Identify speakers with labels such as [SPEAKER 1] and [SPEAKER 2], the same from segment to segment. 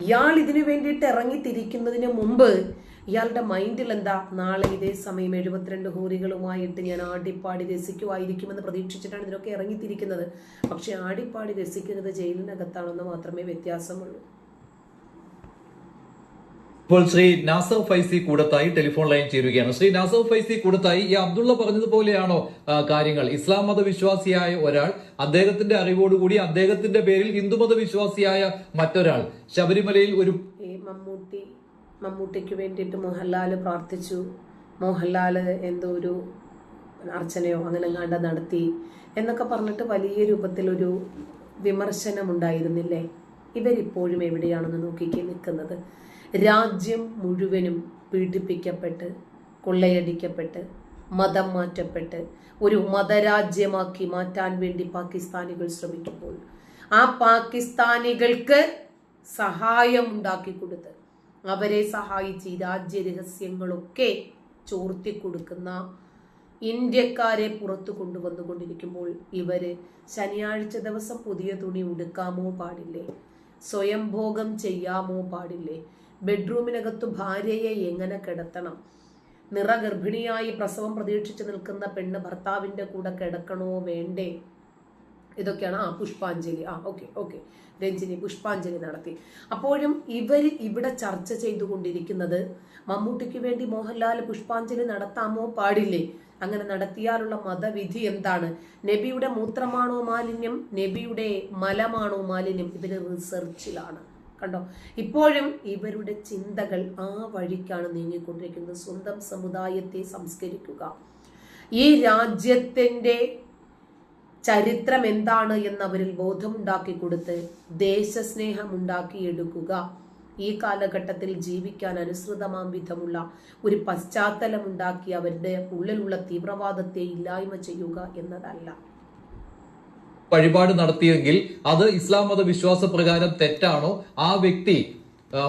[SPEAKER 1] ഇയാൾ ഇതിനു വേണ്ടിയിട്ട് ഇറങ്ങിത്തിരിക്കുന്നതിന് മുമ്പ് ഇയാളുടെ മൈൻഡിൽ എന്താ? നാളെ ഇതേ സമയം എഴുപത്തിരണ്ട് ഹൂറികളുമായിട്ട് ഞാൻ ആടിപ്പാടി രസിക്കുമായിരിക്കുമെന്ന് പ്രതീക്ഷിച്ചിട്ടാണ് ഇതിനൊക്കെ ഇറങ്ങിത്തിരിക്കുന്നത്. പക്ഷെ ആടിപ്പാടി രസിക്കുന്നത് ജയിലിനകത്താണെന്ന് മാത്രമേ വ്യത്യാസമുള്ളൂ.
[SPEAKER 2] ഇപ്പോൾ ശ്രീ നാസർ ഫൈസി കൂടത്തായി ടെലിഫോൺ ലൈൻ ചേരുകയാണ്. ശ്രീ നാസർ ഫൈസി കൂടത്തായി ഈ അബ്ദുള്ള പറഞ്ഞതുപോലെയാണോ കാര്യങ്ങൾ? ഇസ്ലാം മതവിശ്വാസിയായ ഒരാൾ അദ്ദേഹത്തിന്റെ അറിവോടുകൂടി അദ്ദേഹത്തിന്റെ പേരിൽ ഹിന്ദുമത വിശ്വാസിയായ മറ്റൊരാൾ. ശബരിമലയിൽ ഒരു
[SPEAKER 1] മമ്മൂട്ടി മമ്മൂട്ടിക്ക് വേണ്ടിയിട്ട് മോഹൻലാൽ പ്രാർത്ഥിച്ചു. മോഹൻലാൽ എന്തോ ഒരു അർച്ചനയോ അങ്ങനെ കണ്ട നടത്തി എന്നൊക്കെ പറഞ്ഞിട്ട് വലിയ രൂപത്തിലൊരു വിമർശനമുണ്ടായിരുന്നില്ലേ? ഇവരിപ്പോഴും എവിടെയാണെന്ന് നോക്കിക്കേ നിൽക്കുന്നത്. രാജ്യം മുഴുവനും പീഡിപ്പിക്കപ്പെട്ട് കൊള്ളയടിക്കപ്പെട്ട് മതം മാറ്റപ്പെട്ട് ഒരു മതരാജ്യമാക്കി മാറ്റാൻ വേണ്ടി പാകിസ്ഥാനികൾ ശ്രമിക്കുമ്പോൾ ആ പാകിസ്ഥാനികൾക്ക് സഹായം ഉണ്ടാക്കി കൊടുത്ത് അവരെ സഹായിച്ച് ഈ രാജ്യരഹസ്യങ്ങളൊക്കെ ചോർത്തി കൊടുക്കുന്ന ഇന്ത്യക്കാരെ പുറത്തു കൊണ്ടുവന്നുകൊണ്ടിരിക്കുമ്പോൾ ഇവർ ശനിയാഴ്ച ദിവസം പുതിയ തുണി ഉടുക്കാമോ പാടില്ലേ? സ്വയംഭോഗം ചെയ്യാമോ പാടില്ലേ? ബെഡ്റൂമിനകത്ത് ഭാര്യയെ എങ്ങനെ കിടത്തണം? നിറഗർഭിണിയായി പ്രസവം പ്രതീക്ഷിച്ച് നിൽക്കുന്ന പെണ്ണ് ഭർത്താവിന്റെ കൂടെ കിടക്കണോ വേണ്ടേ? ഇതൊക്കെയാണ് ആ പുഷ്പാഞ്ജലി. ആ ഓക്കെ ഓക്കെ. രഞ്ജിനി പുഷ്പാഞ്ജലി നടത്തി. അപ്പോഴും ഇവർ ഇവിടെ ചർച്ച ചെയ്തുകൊണ്ടിരിക്കുന്നത് മമ്മൂട്ടിക്ക് വേണ്ടി മോഹൻലാൽ പുഷ്പാഞ്ജലി നടത്താമോ പാടില്ലേ? അങ്ങനെ നടത്തിയാലുള്ള മതവിധി എന്താണ്? നബിയുടെ മൂത്രമാണോ മാലിന്യം? നബിയുടെ മലമാണോ മാലിന്യം? ഇതിന് റിസർച്ചിലാണ് കണ്ടോ? ഇപ്പോഴും ഇവരുടെ ചിന്തകൾ ആ വഴിക്കാണ് നീങ്ങിക്കൊണ്ടിരിക്കുന്നത്. സ്വന്തം സമുദായത്തെ സംസ്കരിക്കുക. ഈ രാജ്യത്തിന്റെ ചരിത്രം എന്താണ് എന്നവരിൽ ബോധമുണ്ടാക്കി കൊടുത്ത് ദേശസ്നേഹം ഉണ്ടാക്കിയെടുക്കുക ഈ കാലഘട്ടത്തിൽ ജീവിക്കാൻ അനുസൃതമാം വിധമുള്ള ഒരു പശ്ചാത്തലം ഉണ്ടാക്കി അവരുടെ ഉള്ളിലുള്ള തീവ്രവാദത്തെ ഇല്ലായ്മ ചെയ്യുക എന്നതല്ല.
[SPEAKER 2] വഴിപാട് നടത്തിയെങ്കിൽ അത് ഇസ്ലാം മത വിശ്വാസ പ്രകാരം തെറ്റാണോ? ആ വ്യക്തി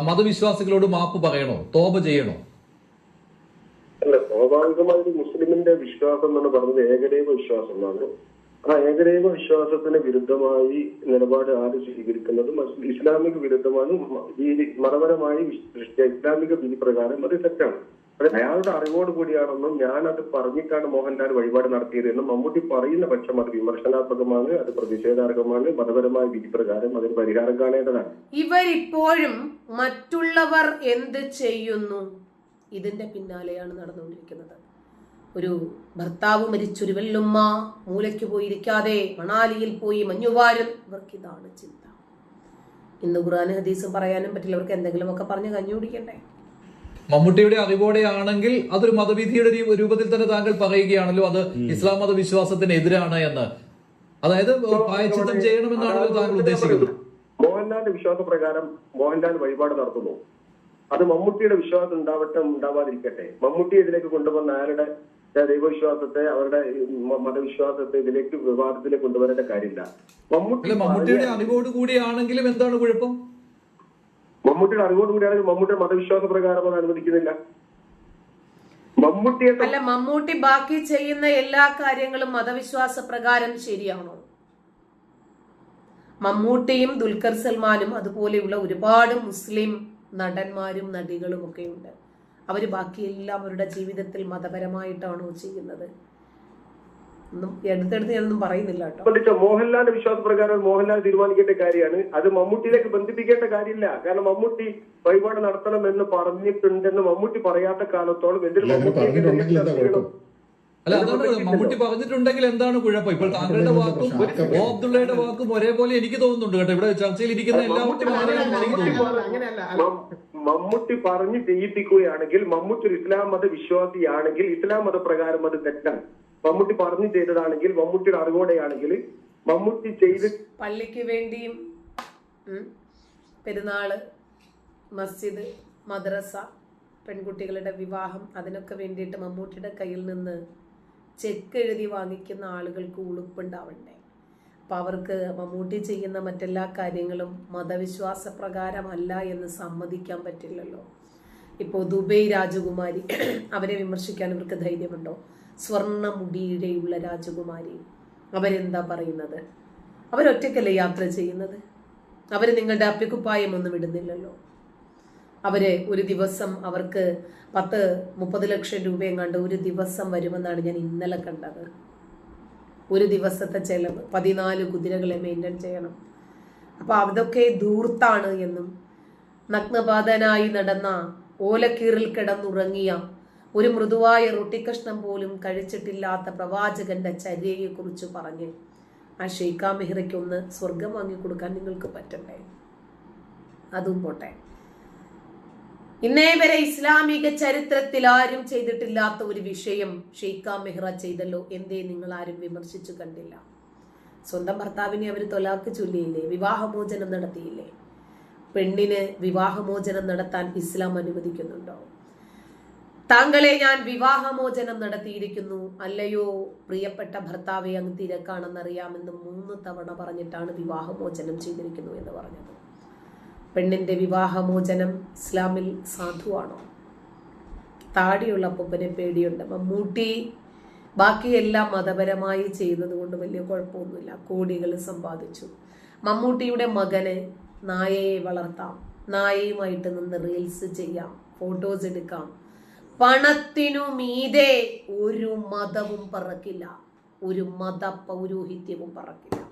[SPEAKER 2] മതവിശ്വാസികളോട് മാപ്പ് പറയണോ? തോപ ചെയ്യണോ?
[SPEAKER 3] അല്ല സ്വാഭാവികമായിട്ട് മുസ്ലിമിന്റെ വിശ്വാസം എന്ന് പറഞ്ഞത് ഏകദൈവ വിശ്വാസം എന്നാണ് ആ ഏകദൈവ വിശ്വാസത്തിന് വിരുദ്ധമായി നിലപാട് ആര് സ്വീകരിക്കുന്നത് ഇസ്ലാമിക വിരുദ്ധമാണ് ഈ മതപരമായി ഇസ്ലാമിക വിധി പ്രകാരം അത് തെറ്റാണ്. അത് അയാളുടെ അറിവോട് കൂടിയാണെന്നും ഞാനത് പറഞ്ഞിട്ടാണ് മോഹൻലാൽ വഴിപാട് നടത്തിയതെന്നും മമ്മൂട്ടി പറയുന്ന പക്ഷം അത് വിമർശനാത്മകമാണ് അത് പ്രതിഷേധാർഹമാണ് മതപരമായ വിധി പ്രകാരം അതിന് പരിഹാരം കാണേണ്ടതാണ്.
[SPEAKER 1] ഇവരിപ്പോഴും മറ്റുള്ളവർ എന്ത് ചെയ്യുന്നു? ഇതിന്റെ പിന്നാലെയാണ് നടന്നുകൊണ്ടിരിക്കുന്നത്. ഒരു ഭർത്താവ് മരിച്ചൊരു വെല്ലുമ്മ മൂലയ്ക്ക് പോയിരിക്കാതെ മണാലിയിൽ പോയി മഞ്ഞുവാരും ഇവർക്ക് ഇതാണ് ചിന്ത. ഇന്ന് ഖുർആൻ ഹദീസും പറയാനും പറ്റില്ല. അവർക്ക് എന്തെങ്കിലുമൊക്കെ പറഞ്ഞ് കഞ്ഞു കുടിക്കണ്ടേ?
[SPEAKER 2] മമ്മൂട്ടിയുടെ അറിവോടെയാണെങ്കിൽ അതൊരു മതവിധിയുടെ രൂപത്തിൽ തന്നെ താങ്കൾ പറയുകയാണല്ലോ അത് ഇസ്ലാം മത വിശ്വാസത്തിന് എതിരാണ് എന്ന്. അതായത് പ്രായച്ചിത്തം ചെയ്യണമെന്നാണല്ലോ താങ്കൾ ഉദ്ദേശിക്കുന്നത്.
[SPEAKER 3] മോഹൻലാലിന്റെ വിശ്വാസ പ്രകാരം മോഹൻലാൽ വഴിപാട് നടത്തുന്നു. അത് മമ്മൂട്ടിയുടെ വിശ്വാസം ഉണ്ടാവട്ടെ ഉണ്ടാവാതിരിക്കട്ടെ. മമ്മൂട്ടി ഇതിലേക്ക് കൊണ്ടുവന്ന ആരുടെ ദൈവവിശ്വാസത്തെ അവരുടെ മതവിശ്വാസത്തെ ഇതിലേക്ക് വിവാദത്തിലേക്ക് കൊണ്ടുവരേണ്ട കാര്യമില്ല. മമ്മൂട്ടി
[SPEAKER 2] മമ്മൂട്ടിയുടെ അറിവോട് കൂടിയാണെങ്കിലും എന്താണ് കുഴപ്പം?
[SPEAKER 3] മമ്മൂട്ടിയുടെ അറിവോട് കൂടിയാണെങ്കിൽ മമ്മൂട്ടിയുടെ മതവിശ്വാസ പ്രകാരം അത് അനുവദിക്കുന്നില്ല. മമ്മൂട്ടിയെ
[SPEAKER 1] അല്ല മമ്മൂട്ടി ബാക്കി ചെയ്യുന്ന എല്ലാ കാര്യങ്ങളും മതവിശ്വാസ പ്രകാരം ശരിയാണോ? മമ്മൂട്ടിയും ദുൽഖർ സൽമാനും അതുപോലെയുള്ള ഒരുപാട് മുസ്ലിം നടന്മാരും നടികളും ഒക്കെ ഉണ്ട് അവർ ബാക്കിയെല്ലാം അവരുടെ ജീവിതത്തിൽ മതപരമായിട്ടാണോ ചെയ്യുന്നത്? ഒന്നും എടുത്തെടുത്ത് ഞാനൊന്നും പറയുന്നില്ല കേട്ടോ.
[SPEAKER 3] മോഹൻലാലിന്റെ വിശ്വാസ പ്രകാരം മോഹൻലാൽ തീരുമാനിക്കേണ്ട കാര്യമാണ്. അത് മമ്മൂട്ടിയിലേക്ക് ബന്ധിപ്പിക്കേണ്ട കാര്യമില്ല. കാരണം മമ്മൂട്ടി വഴിപാട് നടത്തണം എന്ന് പറഞ്ഞിട്ടുണ്ടെന്ന് മമ്മൂട്ടി പറയാത്ത കാലത്തോളം എന്തിന്
[SPEAKER 4] അല്ല, അങ്ങനെ
[SPEAKER 3] മമ്മൂട്ടി
[SPEAKER 4] പറഞ്ഞിട്ടുണ്ടെങ്കിൽ എന്താ
[SPEAKER 2] അല്ല അതാണ് മമ്മൂട്ടി പറഞ്ഞിട്ടുണ്ടെങ്കിൽ എന്താണ് കുഴപ്പം? ഇപ്പോൾ താങ്കളുടെ വാക്കും ഓ അബ്ദുള്ളയുടെ വാക്കും ഒരേപോലെ എനിക്ക് തോന്നുന്നുണ്ട് കേട്ടോ. ഇവിടെ ചർച്ചയിൽ ഇരിക്കുന്ന എല്ലാവർക്കും
[SPEAKER 1] അങ്ങനെയല്ല
[SPEAKER 3] മമ്മൂട്ടി പറഞ്ഞ് ചെയ്യിപ്പിക്കുകയാണെങ്കിൽ മമ്മൂട്ടി ഒരു ഇസ്ലാം മത വിശ്വാസിയാണെങ്കിൽ ഇസ്ലാം മതപ്രകാരം അത് തെറ്റാണ്. മമ്മൂട്ടി പറഞ്ഞു ചെയ്തതാണെങ്കിൽ മമ്മൂട്ടിയുടെ അറിവോടെയാണെങ്കിൽ മമ്മൂട്ടി ചെയ്ത്
[SPEAKER 1] പള്ളിക്ക് വേണ്ടിയും പെരുന്നാൾ മസ്ജിദ് മദ്രസ പെൺകുട്ടികളുടെ വിവാഹം അതിനൊക്കെ വേണ്ടിയിട്ട് മമ്മൂട്ടിയുടെ കയ്യിൽ നിന്ന് ചെക്ക് എഴുതി വാങ്ങിക്കുന്ന ആളുകൾക്ക് ഉളുപ്പുണ്ടാവണ്ടേ? അപ്പം അവർക്ക് മമ്മൂട്ടി ചെയ്യുന്ന മറ്റെല്ലാ കാര്യങ്ങളും മതവിശ്വാസ പ്രകാരമല്ല എന്ന് സമ്മതിക്കാൻ പറ്റില്ലല്ലോ. ഇപ്പോൾ ദുബൈ രാജകുമാരി അവരെ വിമർശിക്കാൻ ഇവർക്ക് ധൈര്യമുണ്ടോ? സ്വർണ മുടിയിഴയുള്ള രാജകുമാരി. അവരെന്താ പറയുന്നത്? അവരൊറ്റയ്ക്കല്ലേ യാത്ര ചെയ്യുന്നത്? അവർ നിങ്ങളുടെ അപ്പിക്കുപ്പായം ഒന്നും ഇടുന്നില്ലല്ലോ. അവർ ഒരു ദിവസം അവർക്ക് പത്ത് മുപ്പത് ലക്ഷം രൂപയും കണ്ട് ഒരു ദിവസം വരുമെന്നാണ് ഞാൻ ഇന്നലെ കണ്ടത്. ഒരു ദിവസത്തെ ചെലവ് പതിനാല് കുതിരകളെ മെയിന്റെയിൻ ചെയ്യണം. അപ്പോൾ അതൊക്കെ ധൂർത്താണ് എന്നും നഗ്നപാതനായി നടന്ന ഓലക്കീറിൽ കിടന്നുറങ്ങിയ ഒരു മൃദുവായ റൊട്ടിക്കഷ്ണം പോലും കഴിച്ചിട്ടില്ലാത്ത പ്രവാചകന്റെ ചര്യയെക്കുറിച്ച് പറഞ്ഞ് ആ ഷെയ്ഖാ മെഹ്റയ്ക്കൊന്ന് സ്വർഗം വാങ്ങിക്കൊടുക്കാൻ നിങ്ങൾക്ക് പറ്റണ്ടേ? അതും പോട്ടെ. ഇന്നേ വരെ ഇസ്ലാമിക ചരിത്രത്തിൽ ആരും ചെയ്തിട്ടില്ലാത്ത ഒരു വിഷയം ഷെയ്ഖ മെഹ്റ ചെയ്തല്ലോ എന്തേ നിങ്ങൾ ആരും വിമർശിച്ചു കണ്ടില്ല. സ്വന്തം ഭർത്താവിനെ അവർ തൊലാക്ക് ചൊല്ലിയില്ലേ? വിവാഹമോചനം നടത്തിയില്ലേ? പെണ്ണിന് വിവാഹമോചനം നടത്താൻ ഇസ്ലാം അനുവദിക്കുന്നുണ്ടോ? താങ്കളെ ഞാൻ വിവാഹമോചനം നടത്തിയിരിക്കുന്നു. അല്ലയോ? പ്രിയപ്പെട്ട ഭർത്താവെ അങ്ങ് തിരക്കാണെന്നറിയാമെന്ന് മൂന്ന് തവണ പറഞ്ഞിട്ടാണ് വിവാഹമോചനം ചെയ്തിരിക്കുന്നു എന്ന് പറഞ്ഞത്. പെണ്ണിന്റെ വിവാഹമോചനം ഇസ്ലാമിൽ സാധുവാണോ? താടിയുള്ള പൊപ്പനെ പേടിയുണ്ട്. മമ്മൂട്ടി ബാക്കിയെല്ലാം മതപരമായി ചെയ്യുന്നത് കൊണ്ട് വലിയ കുഴപ്പമൊന്നുമില്ല. കോടികൾ സമ്പാദിച്ചു. മമ്മൂട്ടിയുടെ മകന് നായയെ വളർത്താം. നായയുമായിട്ട് നിന്ന് റീൽസ് ചെയ്യാം. ഫോട്ടോസ് എടുക്കാം. പണത്തിനു മീതെ ഒരു മതവും പറക്കില്ല. ഒരു മത പൗരോഹിത്യവും പറക്കില്ല.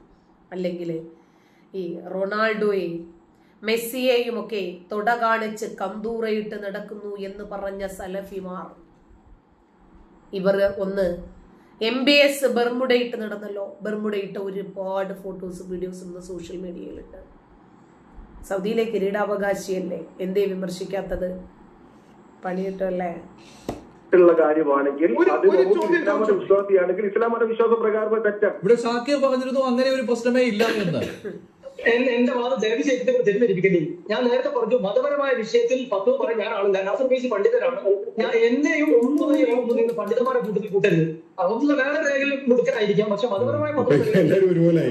[SPEAKER 1] അല്ലെങ്കിൽ ഈ റൊണാൾഡോയെ മെസ്സിയെയും ഒക്കെ തൊട കാണിച്ച് കന്തൂറയിട്ട് നടക്കുന്നു എന്ന് പറഞ്ഞ സലഫിമാർ. ഇവർ ഒന്ന് എം ബി എസ് ബെർമുഡയിട്ട് നടന്നല്ലോ. ബെർമുഡയിട്ട് ഒരുപാട് ഫോട്ടോസും വീഡിയോസും സോഷ്യൽ മീഡിയയിലുണ്ട്. സൗദിയിലെ കിരീടാവകാശിയല്ലേ? എന്തേ വിമർശിക്കാത്തത്? പണിയിട്ടല്ലേ?
[SPEAKER 3] ഉള്ള കാര്യമാണെങ്കിൽ
[SPEAKER 4] ഒരു- ഒരു ചോദ്യം
[SPEAKER 3] ഇസ്ലാം മത
[SPEAKER 4] ചോദിച്ചു.
[SPEAKER 3] വിശ്വാസിയാണെങ്കിൽ ഇസ്ലാം വിശ്വാസ പ്രകാരം തെറ്റാണ്
[SPEAKER 2] ഇവിടെ ഷാക്കിർ പറഞ്ഞിരുന്നു അങ്ങനെ ഒരു പ്രശ്നമേ ഇല്ല എന്ന്.
[SPEAKER 4] എന്റെ വാദം ദയവ് ചെയ്തിട്ട് തെറ്റിദ്ധരിപ്പിക്കണ്ടേ. ഞാൻ നേരത്തെ പറഞ്ഞു മതപരമായ വിഷയത്തിൽ പത്ത് പറയും ഞാനാണ് നാസർ ബേസി പണ്ഡിതനാണ്. ഞാൻ എന്നെയും ഒന്നും ഒന്നും നിങ്ങൾ പണ്ഡിതന്മാരെ കൂട്ടത്തിൽ കൂട്ടരുത്. അതൊന്നും വേറെ ഏതെങ്കിലും മുടുക്കനായിരിക്കാം. പക്ഷെ മതപരമായ
[SPEAKER 5] എല്ലാവരും ഒരുപോലെ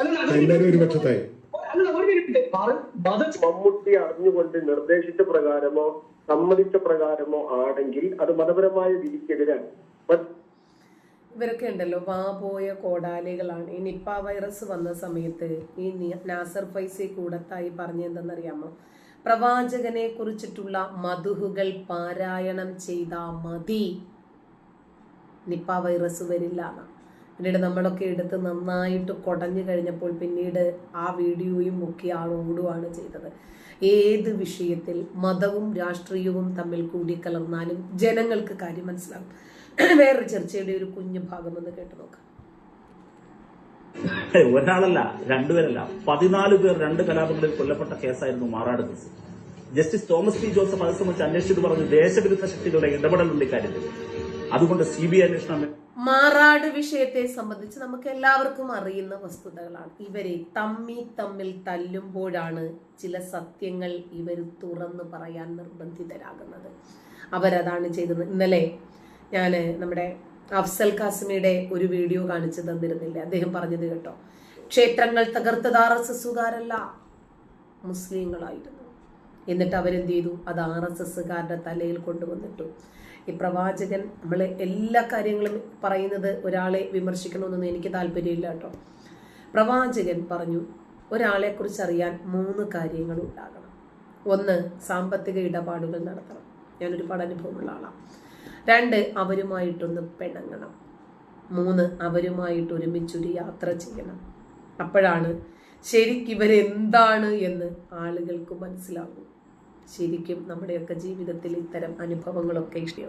[SPEAKER 4] അല്ല,
[SPEAKER 3] മമ്മൂട്ടി അറിഞ്ഞുകൊണ്ട് നിർദ്ദേശിച്ച പ്രകാരമോ സമ്മതിച്ച പ്രകാരമോ ആണെങ്കിൽ അത് മതപരമായ വിധിക്കെതിരാണ്.
[SPEAKER 1] ഇവരൊക്കെ ഉണ്ടല്ലോ വാ പോയ കോടാലികളാണ്. ഈ നിപ്പ വൈറസ് വന്ന സമയത്ത് ഈ നാസർ ഫൈസി കൂടത്തായി പറഞ്ഞെന്തെന്നറിയാമോ? പ്രവാചകനെ കുറിച്ചിട്ടുള്ള മധുഹുകൾ പാരായണം ചെയ്താ മതി. നിപ്പ വൈറസ് വരില്ല എന്ന് പിന്നീട് നമ്മളൊക്കെ എടുത്ത് നന്നായിട്ട് കുടഞ്ഞു കഴിഞ്ഞപ്പോൾ പിന്നീട് ആ വീഡിയോയും മുക്കി ആൾ ഓടുകയാണ് ചെയ്തത്. ഏത് വിഷയത്തിൽ മതവും രാഷ്ട്രീയവും തമ്മിൽ കൂടിക്കലർന്നാലും ജനങ്ങൾക്ക് കാര്യം മനസ്സിലാകും വേറൊരു ചർച്ചയുടെ ഒരു കുഞ്ഞു ഭാഗം ഒന്ന് കേട്ടു നോക്കാം.
[SPEAKER 6] ഒരാളല്ല രണ്ടുപേരല്ല. പതിനാല് പേർ രണ്ട് കലാപങ്ങളിൽ കൊല്ലപ്പെട്ട കേസായിരുന്നു Marad case. Justice Thomas P Joseph അത് സംബന്ധിച്ച് അന്വേഷിച്ചിട്ട് പറഞ്ഞു ദേശവിരുദ്ധ ശക്തികളുടെ ഇടപെടലുണ്ട് ഇക്കാര്യത്തിൽ. അതുകൊണ്ട് സി ബി ഐ അന്വേഷണം
[SPEAKER 1] മാറാട് വിഷയത്തെ സംബന്ധിച്ച് നമുക്ക് എല്ലാവർക്കും അറിയുന്ന വസ്തുതകളാണ്. ഇവരെ തമ്മി തമ്മിൽ തല്ലുമ്പോഴാണ് ചില സത്യങ്ങൾ ഇവർ തുറന്ന് പറയാൻ നിർബന്ധിതരാകുന്നത്. അവരതാണ് ചെയ്തത്. ഇന്നലെ ഞാൻ നമ്മുടെ അഫ്സൽ കാസിമിയുടെ ഒരു വീഡിയോ കാണിച്ചു തന്നിരുന്നില്ല? അദ്ദേഹം പറഞ്ഞത് കേട്ടോ ക്ഷേത്രങ്ങൾ തകർത്തത് ആർ എസ് എസുകാരല്ല മുസ്ലിങ്ങളായിരുന്നു. എന്നിട്ട് അവരെന്ത് ചെയ്തു? അത് ആർ എസ് എസ്സുകാരുടെ തലയിൽ കൊണ്ടുവന്നിട്ടു. ഈ പ്രവാചകൻ നമ്മൾ എല്ലാ കാര്യങ്ങളും പറയുന്നത് ഒരാളെ വിമർശിക്കണമെന്നൊന്നും എനിക്ക് താല്പര്യമില്ല കേട്ടോ. പ്രവാചകൻ പറഞ്ഞു ഒരാളെ കുറിച്ച് അറിയാൻ മൂന്ന് കാര്യങ്ങൾ ഉണ്ടാകണം ഒന്ന് സാമ്പത്തിക ഇടപാടുകൾ നടത്തണം. ഞാനൊരു പഠനുഭവമുള്ള ആളാണ്. രണ്ട് അവരുമായിട്ടൊന്ന് പിണങ്ങണം. മൂന്ന് അവരുമായിട്ട് ഒരുമിച്ചൊരു യാത്ര ചെയ്യണം. അപ്പോഴാണ് ശരിക്കും ഇവരെന്താണ് എന്ന് ആളുകൾക്ക് മനസ്സിലാകും. ശരിക്കും നമ്മുടെയൊക്കെ ജീവിതത്തിൽ ഇത്തരം അനുഭവങ്ങളൊക്കെ ഇഷ്ടം